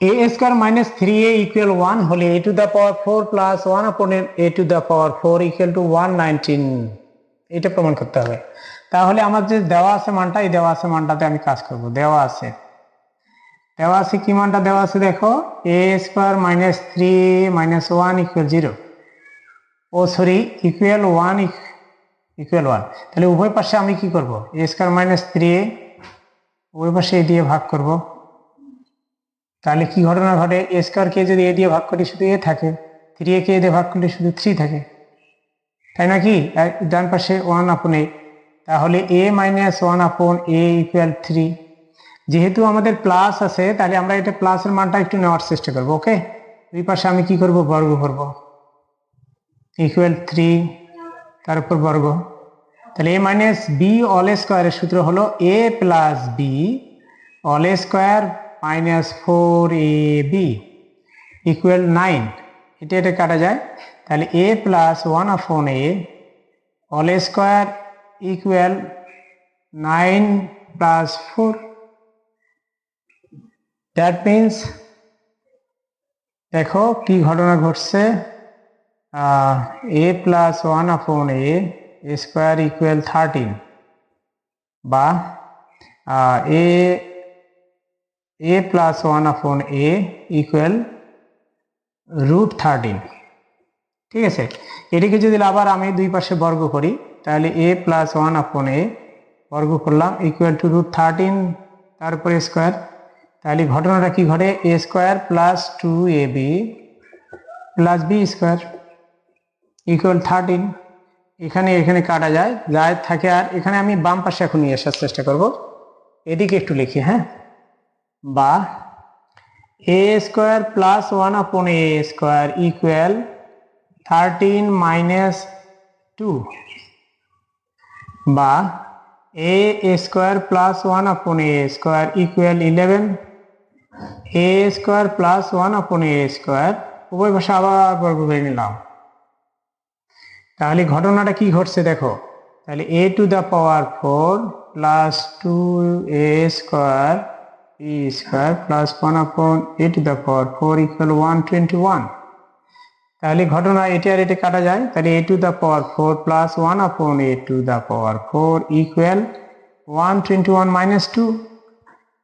Square minus three a equal one হলে a to the power four plus one upon a to the power four equal to one nineteen এটা প্রমাণ করতে হবে। তাহলে আমার যে দেওয়া আছে মানটা, এই দেওয়া আছে মানটাতে আমি কাজ করব। দেওয়া আছে। দেওয়া আছে কি মানটা? দেওয়া আছে দেখো a square minus three minus one equal zero oh sorry equal one equal one তাহলে উভয় পাশে আমি কি করব? এ স্কোয়ার মাইনাস থ্রি উভয় পাশে দিয়ে ভাগ করব। তাহলে কি ঘটনা ঘটে? এ স্কোয়ারকে যদি এ দিয়ে ভাগ করি শুধু এ থাকে থ্রি এ কে দিয়ে ভাগ করলে শুধু থ্রি থাকে। তাই নাকি ডান পাশে ওয়ান আপন এ তাহলে এ মাইনাস ওয়ান আপন এ ইকুয়াল থ্রি যেহেতু আমাদের প্লাস আছে, তাহলে আমরা এটা প্লাসের মানটা একটু নেওয়ার চেষ্টা করব ওকে দুই পাশে আমি কি করব? বর্গ করব। ইকুয়াল থ্রি তার উপর বর্গ। তাহলে এ মাইনাস বি অল স্কোয়ারের সূত্র হলো a plus b all square minus four a b equal nine এটা এটা কাটা যায়। তাহলে a plus one upon a all square equal nine plus four that means দেখো কি ঘটনা ঘটছে। এ plus one upon a square equal thirteen বা এ এ প্লাস ওয়ান আপন এ ইকুয়াল রুট থার্টিন ঠিক আছে? এটিকে যদি আবার আমি দুই পাশে বর্গ করি, তাহলে a plus one upon a বর্গ করলাম ইকুয়াল টু রুট থার্টিন তারপরে স্কোয়ার তাহলে ঘটনাটা কি ঘটে? A square plus two a b plus b square equal thirteen এখানে এখানে কাটা যায় যায় থাকে, আর এখানে আমি বাম পাশে এখন নিয়ে আসার চেষ্টা করব। এদিকে একটু লিখি হ্যাঁ? বা এ square plus one upon a square equal thirteen minus two বা a square plus one upon a square equal eleven a square plus one upon a square উভয় ভাষা আবার বর্গ করে নিলাম। তাহলে ঘটনাটা কি ঘটছে দেখো, তাহলে a to the power four plus two a square plus one upon a to the power four equal one twenty one তাহলে ঘটনা এটা আর এটা কাটা যায়। তাহলে a to the power four plus one upon a to the power four equal one twenty one minus two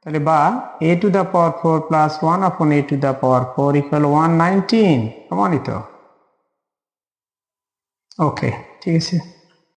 তাহলে বা a to the power four plus one upon a to the power four equal one nineteen প্রমাণিত। Okay ঠিক আছে।